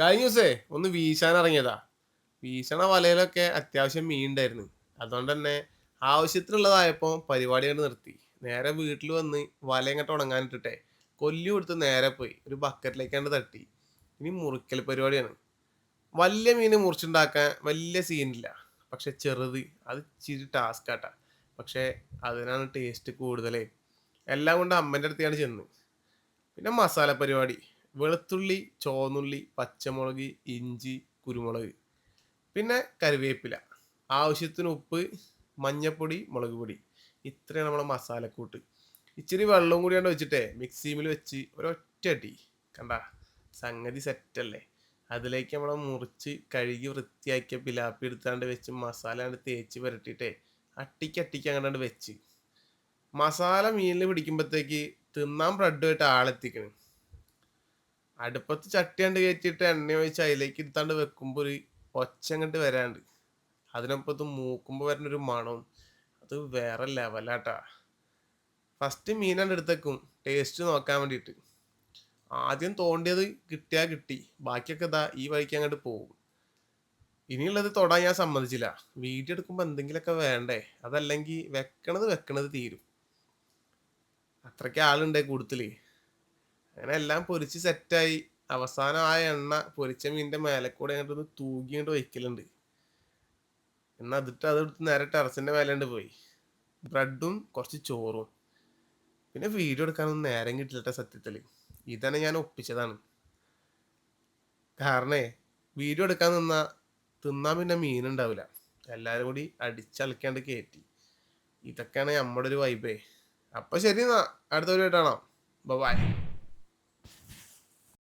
കഴിഞ്ഞ ദിവസേ ഒന്ന് വീശാൻ ഇറങ്ങിയതാ. വീശണ വലയിലൊക്കെ അത്യാവശ്യം മീൻ ഉണ്ടായിരുന്നു അതുകൊണ്ട് തന്നെ ആവശ്യത്തിനുള്ളതായപ്പോൾ പരിപാടി കണ്ട് നിർത്തി. നേരെ വീട്ടിൽ വന്ന് വല ഇങ്ങോട്ട് ഉണങ്ങാനിട്ടിട്ടെ കൊല്ലി കൊടുത്ത് നേരെ പോയി. ഒരു ബക്കറ്റിലേക്കാണ്ട് തട്ടി. ഇനി മുറിക്കൽ പരിപാടിയാണ്. വലിയ മീൻ മുറിച്ചുണ്ടാക്കാൻ വലിയ സീനില്ല പക്ഷെ ചെറുത്. അത് ഇച്ചിരി ടാസ്ക് ആട്ടാ. പക്ഷെ അതിനാണ് ടേസ്റ്റ് കൂടുതലേ. എല്ലാം കൊണ്ട് അമ്മന്റെ അടുത്താണ് ചെന്ന്. പിന്നെ മസാല പരിപാടി. വെളുത്തുള്ളി ചോന്നുള്ളി പച്ചമുളക് ഇഞ്ചി കുരുമുളക്. പിന്നെ കറിവേപ്പില. ആവശ്യത്തിന് ഉപ്പ് മഞ്ഞപ്പൊടി മുളക് പൊടി. ഇത്രയാണ് നമ്മളെ മസാലക്കൂട്ട്. ഇച്ചിരി വെള്ളവും കണ്ട് വെച്ചിട്ടേ മിക്സിമിൽ വെച്ച് ഒരൊറ്റ അടി. കണ്ട? സംഗതി സെറ്റല്ലേ? അതിലേക്ക് നമ്മളെ മുറിച്ച് കഴുകി വൃത്തിയാക്കിയ പിലാപ്പി എടുത്താണ്ട് വെച്ച് മസാല കണ്ട് തേച്ച് പുരട്ടിയിട്ടേ അട്ടിക്ക് അട്ടിക്ക് അങ്ങനെ വെച്ച്. മസാല മീനിൽ പിടിക്കുമ്പോഴത്തേക്ക് തിന്നാൻ ബ്രെഡുമായിട്ട് ആളെത്തിക്കണ്. അടുപ്പത്ത് ചട്ടി കണ്ട് കയറ്റിയിട്ട് എണ്ണ ഒഴിച്ച് അതിലേക്ക് എടുത്താണ്ട് വെക്കുമ്പോൾ ഒരു ഒച്ച കണ്ട് വരാണ്ട്. അതിനൊപ്പത്ത് മൂക്കുമ്പോൾ വരുന്ന ഒരു മണവും. അത് വേറെ ലെവലാട്ടാ. ഫസ്റ്റ് മീനാണ്ട് എടുത്തേക്കും. ടേസ്റ്റ് നോക്കാൻ വേണ്ടിയിട്ട് ആദ്യം തോണ്ടിയത് കിട്ടിയാൽ കിട്ടി. ബാക്കിയൊക്കെ ഇതാ ഈ വഴിക്ക് അങ്ങോട്ട് പോകും. ഇനിയുള്ളത് തൊടാൻ ഞാൻ സമ്മതിച്ചില്ല. വീഡിയോ എടുക്കുമ്പോൾ എന്തെങ്കിലുമൊക്കെ വേണ്ടേ? അതല്ലെങ്കിൽ വെക്കണത് വെക്കണത് തീരും. അത്രയ്ക്ക് ആളുണ്ടേ കൂടുതൽ അങ്ങനെ എല്ലാം പൊരിച്ച് സെറ്റായി അവസാനം ആ എണ്ണ പൊരിച്ച മീനിന്റെ മേലെ കൂടെ അങ്ങോട്ട് ഒന്ന് തൂകിയിട്ട് വയ്ക്കലുണ്ട് എണ്ണ അതിട്ട് അതെടുത്ത് നേരെ ടെറസിന്റെ മേലെ പോയി. ബ്രെഡും കുറച്ച് ചോറും. പിന്നെ വീഡിയോ എടുക്കാനൊന്നും നേരം കിട്ടില്ല സത്യത്തിൽ. ഇതന്നെ ഞാൻ ഒപ്പിച്ചതാണ്. കാരണേ വീഡിയോ എടുക്കാൻ നിന്നാ തിന്നാൻ പിന്നെ മീനുണ്ടാവില്ല എല്ലാരും കൂടി അടിച്ചളിക്കാണ്ട് കയറ്റി ഇതൊക്കെയാണ് നമ്മുടെ ഒരു വൈബേ അപ്പൊ ശരി എന്നാ അടുത്ത ഒരു കാണാം. ബൈ